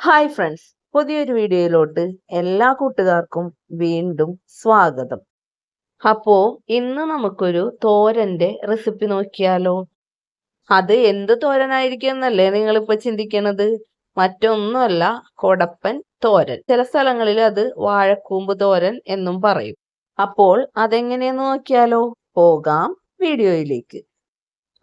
Hi friends പുതിയൊരു വീഡിയോയിലോട്ട് എല്ലാ കൂട്ടുകാർക്കും വീണ്ടും സ്വാഗതം. അപ്പോ ഇന്ന് നമുക്കൊരു തോരന്റെ റെസിപ്പി നോക്കിയാലോ? അത് എന്ത് തോരനായിരിക്കും എന്നല്ലേ നിങ്ങളിപ്പോ ചിന്തിക്കണത്? മറ്റൊന്നുമല്ല കൊടപ്പൻ തോരൻ. ചില സ്ഥലങ്ങളിൽ അത് വാഴക്കൂമ്പ് തോരൻ എന്നും പറയും. അപ്പോൾ അതെങ്ങനെയെന്ന് നോക്കിയാലോ? പോകാം വീഡിയോയിലേക്ക്.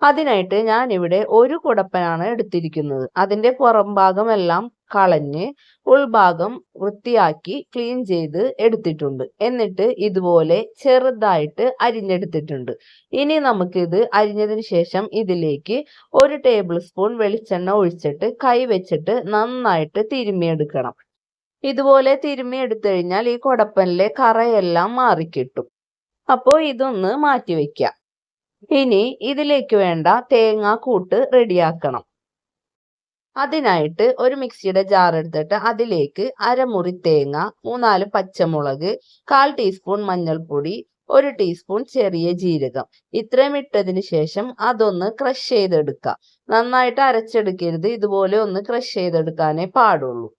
അതിനായിട്ട് ഞാൻ ഇവിടെ ഒരു കുടപ്പനാണ് എടുത്തിരിക്കുന്നത്. അതിന്റെ പുറം ഭാഗമെല്ലാം കളഞ്ഞ് ഉൾഭാഗം വൃത്തിയാക്കി ക്ലീൻ ചെയ്ത് എടുത്തിട്ടുണ്ട്. എന്നിട്ട് ഇതുപോലെ ചെറുതായിട്ട് അരിഞ്ഞെടുത്തിട്ടുണ്ട്. ഇനി നമുക്കിത് അരിഞ്ഞതിന് ശേഷം ഇതിലേക്ക് ഒരു ടേബിൾ സ്പൂൺ വെളിച്ചെണ്ണ ഒഴിച്ചിട്ട് കൈ വെച്ചിട്ട് നന്നായിട്ട് തിരുമ്മിയെടുക്കണം. ഇതുപോലെ തിരുമ്മി കഴിഞ്ഞാൽ ഈ കുടപ്പനിലെ കറയെല്ലാം മാറിക്കിട്ടും. അപ്പോൾ ഇതൊന്ന് മാറ്റി വെക്കാം ഇനി ഇതിലേക്ക് വേണ്ട തേങ്ങാക്കൂട്ട് റെഡിയാക്കണം. അതിനായിട്ട് ഒരു മിക്സിയുടെ ജാർ എടുത്തിട്ട് അതിലേക്ക് അരമുറി തേങ്ങ മൂന്നാൽ പച്ചമുളക് കാൽ ടീസ്പൂൺ മഞ്ഞൾപ്പൊടി ഒരു ടീസ്പൂൺ ചെറിയ ജീരകം. ഇത്രയും ഇട്ടതിന് ശേഷം അതൊന്ന് ക്രഷ് ചെയ്തെടുക്കുക നന്നായിട്ട് അരച്ചെടുക്കരുത്. ഇതുപോലെ ഒന്ന് ക്രഷ് ചെയ്തെടുക്കാനേ പാടുള്ളൂ.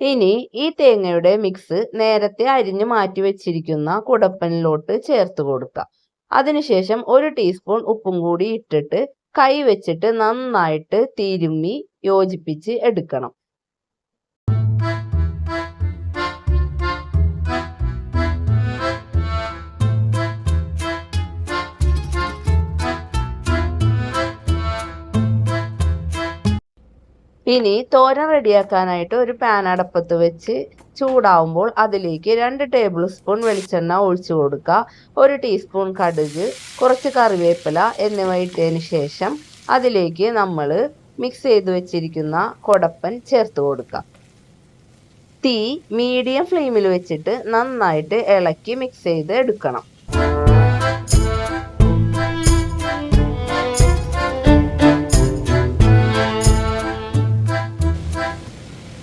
ഇനി ഈ തേങ്ങയുടെ മിക്സ് നേരത്തെ അരിഞ്ഞു മാറ്റി വെച്ചിരിക്കുന്ന കുടപ്പനിലോട്ട് ചേർത്ത് കൊടുക്കുക അതിനുശേഷം ഒരു ടീസ്പൂൺ ഉപ്പും കൂടി ഇട്ടിട്ട് കൈ വെച്ചിട്ട് നന്നായിട്ട് തിരുമ്മി യോജിപ്പിച്ച് എടുക്കണം. ഇനി തോരൻ റെഡിയാക്കാനായിട്ട് ഒരു പാൻ അടപ്പത്ത് വെച്ച് ചൂടാവുമ്പോൾ അതിലേക്ക് രണ്ട് ടേബിൾ സ്പൂൺ വെളിച്ചെണ്ണ ഒഴിച്ചു കൊടുക്കുക. ഒരു ടീസ്പൂൺ കടുക് കുറച്ച് കറിവേപ്പില എന്നിവ ഇട്ടതിന് ശേഷം അതിലേക്ക് നമ്മൾ മിക്സ് ചെയ്ത് വെച്ചിരിക്കുന്ന കൊടപ്പൻ ചേർത്ത് കൊടുക്കുക തീ മീഡിയം ഫ്ലെയിമിൽ വെച്ചിട്ട് നന്നായിട്ട് ഇളക്കി മിക്സ് ചെയ്ത് എടുക്കണം.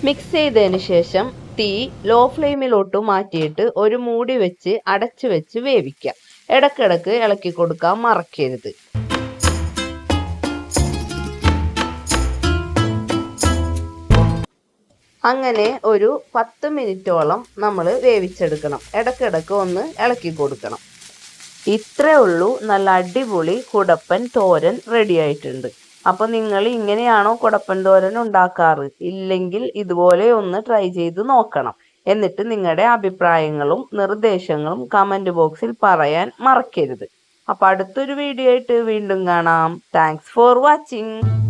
മിക്സ് ചെയ്തതിന് ശേഷം തീ ലോ ഫ്ലെയിമിലോട്ട് മാറ്റിയിട്ട് ഒരു മൂടി വെച്ച് അടച്ചു വെച്ച് വേവിക്കാം. ഇടക്കിടക്ക് ഇളക്കി കൊടുക്കാൻ മറക്കരുത്. അങ്ങനെ ഒരു പത്ത് മിനിറ്റോളം നമ്മൾ വേവിച്ചെടുക്കണം. ഇടക്കിടക്ക് ഒന്ന് ഇളക്കി കൊടുക്കണം. ഇത്രേ ഉള്ളൂ. നല്ല അടിപൊളി കുടപ്പൻ തോരൻ റെഡി ആയിട്ടുണ്ട്. അപ്പോൾ നിങ്ങൾ ഇങ്ങനെയാണോ കുടപ്പൻ തോരൻ ഉണ്ടാക്കാറ്? ഇല്ലെങ്കിൽ ഇതുപോലെ ഒന്ന് ട്രൈ ചെയ്ത് നോക്കണം. എന്നിട്ട് നിങ്ങളുടെ അഭിപ്രായങ്ങളും നിർദ്ദേശങ്ങളും കമന്റ് ബോക്സിൽ പറയാൻ മറക്കരുത്. അപ്പോൾ അടുത്തൊരു വീഡിയോ ആയിട്ട് വീണ്ടും കാണാം. Thanks for watching